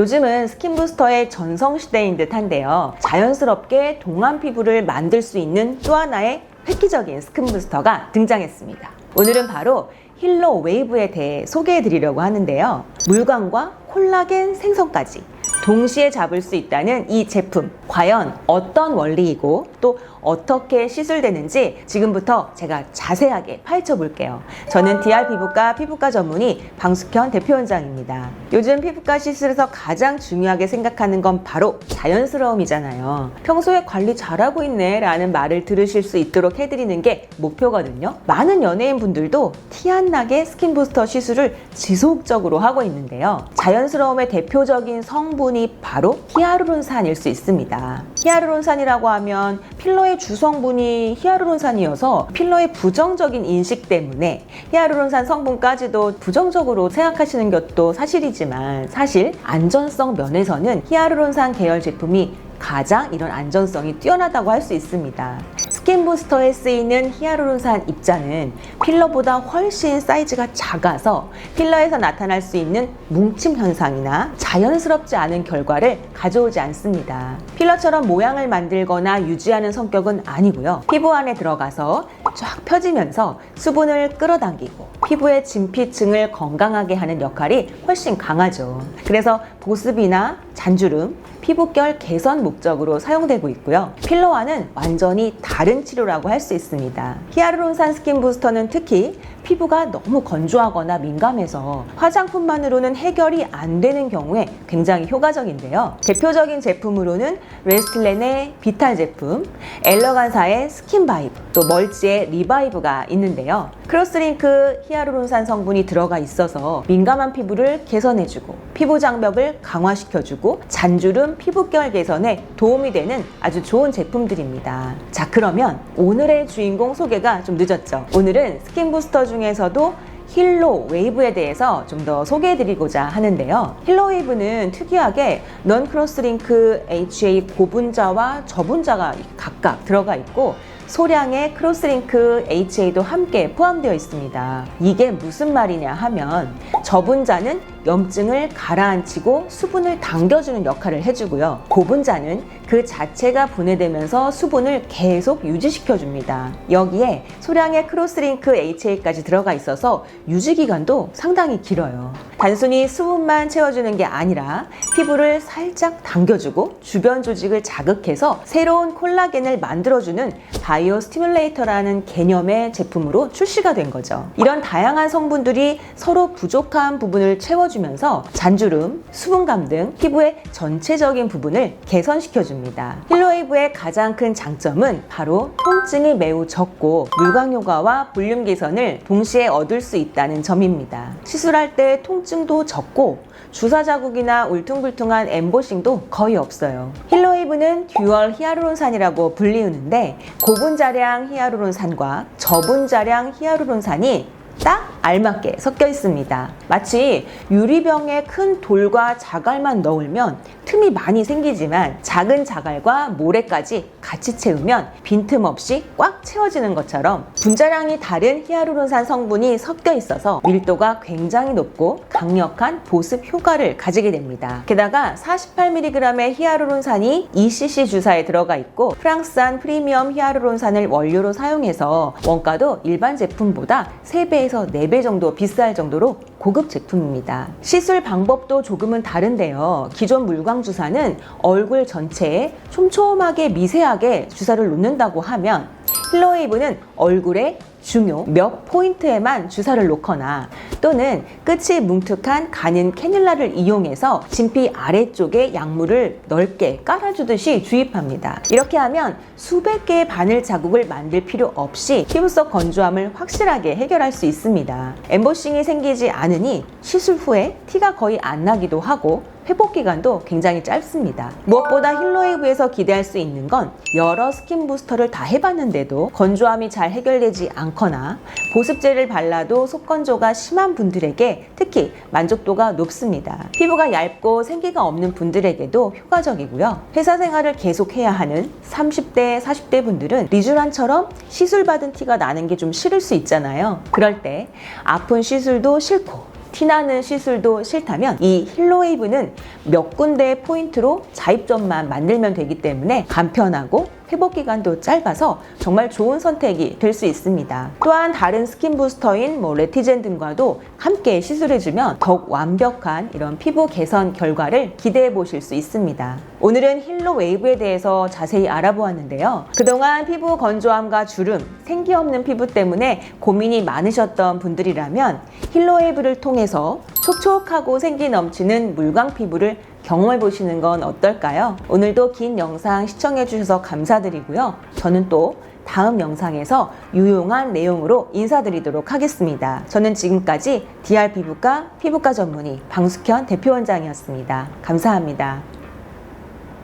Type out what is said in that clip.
요즘은 스킨부스터의 전성시대인 듯한데요. 자연스럽게 동안 피부를 만들 수 있는 또 하나의 획기적인 스킨부스터가 등장했습니다. 오늘은 바로 힐러 웨이브에 대해 소개해 드리려고 하는데요. 물광과 콜라겐 생성까지 동시에 잡을 수 있다는 이 제품 과연 어떤 원리이고 또 어떻게 시술되는지 지금부터 제가 자세하게 파헤쳐 볼게요. 저는 DR 피부과 피부과 전문의 방숙현 대표원장입니다. 요즘 피부과 시술에서 가장 중요하게 생각하는 건 바로 자연스러움이잖아요. 평소에 관리 잘하고 있네 라는 말을 들으실 수 있도록 해드리는 게 목표거든요. 많은 연예인 분들도 티 안 나게 스킨 부스터 시술을 지속적으로 하고 있는데요. 자연스러움의 대표적인 성분이 바로 히아루론산일 수 있습니다. 히아루론산이라고 하면 필러 의 주성분이 히아루론산이어서 필러의 부정적인 인식 때문에 히아루론산 성분까지도 부정적으로 생각하시는 것도 사실이지만 사실 안전성 면에서는 히아루론산 계열 제품이 가장 이런 안전성이 뛰어나다고 할 수 있습니다. 스킨 부스터에 쓰이는 히아루론산 입자는 필러보다 훨씬 사이즈가 작아서 필러에서 나타날 수 있는 뭉침 현상이나 자연스럽지 않은 결과를 가져오지 않습니다. 필러처럼 모양을 만들거나 유지하는 성격은 아니고요. 피부 안에 들어가서 쫙 펴지면서 수분을 끌어당기고 피부의 진피층을 건강하게 하는 역할이 훨씬 강하죠. 그래서 보습이나 잔주름, 피부결 개선 목적으로 사용되고 있고요. 필러와는 완전히 다른 치료라고 할 수 있습니다. 히아루론산 스킨 부스터는 특히 피부가 너무 건조하거나 민감해서 화장품만으로는 해결이 안 되는 경우에 굉장히 효과적인데요. 대표적인 제품으로는 레스틀렌의 비탈 제품, 엘러간사의 스킨바이브, 또 멀지의 리바이브가 있는데요. 크로스링크 히아루론산 성분이 들어가 있어서 민감한 피부를 개선해주고 피부 장벽을 강화시켜주고 잔주름 피부결 개선에 도움이 되는 아주 좋은 제품들입니다. 자 그러면 오늘의 주인공 소개가 좀 늦었죠. 오늘은 스킨 부스터 중 에서도 힐로 웨이브에 대해서 좀 더 소개해드리고자 하는데요. 힐로 웨이브는 특이하게 넌 크로스링크 HA 고분자와 저분자가 각각 들어가 있고 소량의 크로스링크 HA도 함께 포함되어 있습니다. 이게 무슨 말이냐 하면 저분자는 염증을 가라앉히고 수분을 당겨주는 역할을 해주고요. 고분자는 그 자체가 분해되면서 수분을 계속 유지시켜줍니다. 여기에 소량의 크로스링크 HA까지 들어가 있어서 유지기간도 상당히 길어요. 단순히 수분만 채워주는 게 아니라 피부를 살짝 당겨주고 주변 조직을 자극해서 새로운 콜라겐을 만들어주는 바이오 스티뮬레이터라는 개념의 제품으로 출시가 된 거죠. 이런 다양한 성분들이 서로 부족한 부분을 채워주면서 잔주름, 수분감 등 피부의 전체적인 부분을 개선시켜줍니다. 힐로웨이브의 가장 큰 장점은 바로 통증이 매우 적고 물광 효과와 볼륨 개선을 동시에 얻을 수 있다는 점입니다. 시술할 때 통증 도 적고 주사 자국이나 울퉁불퉁한 엠보싱도 거의 없어요. 힐로웨이브는 듀얼 히아루론산이라고 불리우는데 고분자량 히아루론산과 저분자량 히아루론산이 딱 알맞게 섞여 있습니다. 마치 유리병에 큰 돌과 자갈만 넣으면 틈이 많이 생기지만 작은 자갈과 모래까지 같이 채우면 빈틈없이 꽉 채워지는 것처럼 분자량이 다른 히아루론산 성분이 섞여 있어서 밀도가 굉장히 높고 강력한 보습 효과를 가지게 됩니다. 게다가 48mg의 히아루론산이 2cc 주사에 들어가 있고 프랑스산 프리미엄 히아루론산을 원료로 사용해서 원가도 일반 제품보다 3배에서 4배 정도 비쌀 정도로 고급 제품입니다. 시술 방법도 조금은 다른데요. 기존 물광 주사는 얼굴 전체에 촘촘하게 미세하게 주사를 놓는다고 하면 힐러웨이브는 얼굴에 중요 몇 포인트에만 주사를 놓거나 또는 끝이 뭉툭한 가는 캐뉼라를 이용해서 진피 아래쪽에 약물을 넓게 깔아주듯이 주입합니다. 이렇게 하면 수백 개의 바늘 자국을 만들 필요 없이 피부 속 건조함을 확실하게 해결할 수 있습니다. 엠보싱이 생기지 않으니 시술 후에 티가 거의 안 나기도 하고 회복 기간도 굉장히 짧습니다. 무엇보다 힐러웨이브에서 기대할 수 있는 건 여러 스킨 부스터를 다 해봤는데도 건조함이 잘 해결되지 않거나 보습제를 발라도 속건조가 심한 분들에게 특히 만족도가 높습니다. 피부가 얇고 생기가 없는 분들에게도 효과적이고요. 회사 생활을 계속해야 하는 30대, 40대 분들은 리쥬란처럼 시술 받은 티가 나는 게 좀 싫을 수 있잖아요. 그럴 때 아픈 시술도 싫고 티나는 시술도 싫다면 이 힐로웨이브는 몇 군데 포인트로 자입점만 만들면 되기 때문에 간편하고 회복 기간도 짧아서 정말 좋은 선택이 될 수 있습니다. 또한 다른 스킨 부스터인 뭐 레티젠 등과도 함께 시술해주면 더욱 완벽한 이런 피부 개선 결과를 기대해 보실 수 있습니다. 오늘은 힐로 웨이브에 대해서 자세히 알아보았는데요. 그동안 피부 건조함과 주름, 생기 없는 피부 때문에 고민이 많으셨던 분들이라면 힐로 웨이브를 통해서 촉촉하고 생기 넘치는 물광 피부를 경험해 보시는 건 어떨까요? 오늘도 긴 영상 시청해 주셔서 감사드리고요. 저는 또 다음 영상에서 유용한 내용으로 인사드리도록 하겠습니다. 저는 지금까지 DR 피부과 피부과 전문의 방숙현 대표원장이었습니다. 감사합니다.